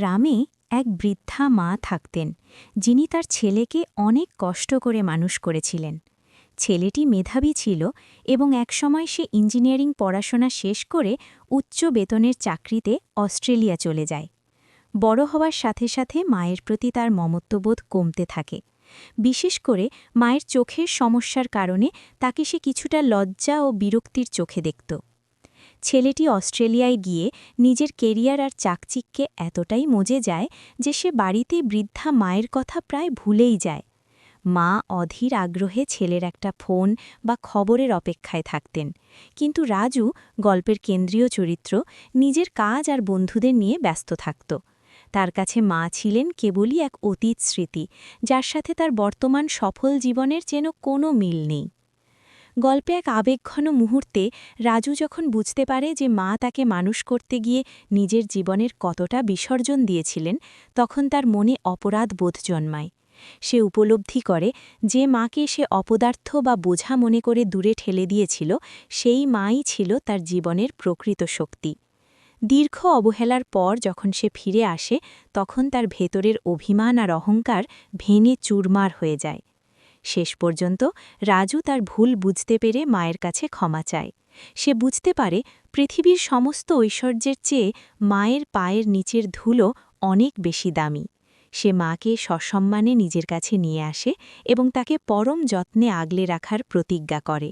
গ্রামে এক বৃদ্ধা মা থাকতেন, যিনি তার ছেলেকে অনেক কষ্ট করে মানুষ করেছিলেন। ছেলেটি মেধাবী ছিল এবং একসময় সে ইঞ্জিনিয়ারিং পড়াশোনা শেষ করে উচ্চ বেতনের চাকরিতে অস্ট্রেলিয়া চলে যায়। বড় হওয়ার সাথে সাথে মায়ের প্রতি তার মমত্ববোধ কমতে থাকে। বিশেষ করে মায়ের চোখের সমস্যার কারণে তাকে সে কিছুটা লজ্জা ও বিরক্তির চোখে দেখত। ছেলেটি অস্ট্রেলিয়ায় গিয়ে নিজের কেরিয়ার আর চাকচিককে এতটাই মজে যায় যে সে বাড়িতে বৃদ্ধা মায়ের কথা প্রায় ভুলেই যায়। মা অধীর আগ্রহে ছেলের একটা ফোন বা খবরের অপেক্ষায় থাকতেন। কিন্তু রাজু, গল্পের কেন্দ্রীয় চরিত্র, নিজের কাজ আর বন্ধুদের নিয়ে ব্যস্ত থাকত। তার কাছে মা ছিলেন কেবলই এক অতীত স্মৃতি, যার সাথে তার বর্তমান সফল জীবনের যেন কোনো মিল নেই। গল্পে এক আবেগঘন মুহূর্তে রাজু যখন বুঝতে পারে যে মা তাকে মানুষ করতে গিয়ে নিজের জীবনের কতটা বিসর্জন দিয়েছিলেন, তখন তার মনে অপরাধ বোধ জন্মায়। সে উপলব্ধি করে যে মাকে সে অপদার্থ বা বোঝা মনে করে দূরে ঠেলে দিয়েছিল, সেই মাই ছিল তার জীবনের প্রকৃত শক্তি। দীর্ঘ অবহেলার পর যখন সে ফিরে আসে, তখন তার ভেতরের অভিমান আর অহংকার ভেঙে চুরমার হয়ে যায়। শেষ পর্যন্ত রাজু তার ভুল বুঝতে পেরে মায়ের কাছে ক্ষমা চায়। সে বুঝতে পারে পৃথিবীর সমস্ত ঐশ্বর্যের চেয়ে মায়ের পায়ের নিচের ধুলো অনেক বেশি দামি। সে মাকে সসম্মানে নিজের কাছে নিয়ে আসে এবং তাকে পরম যত্নে আগলে রাখার প্রতিজ্ঞা করে।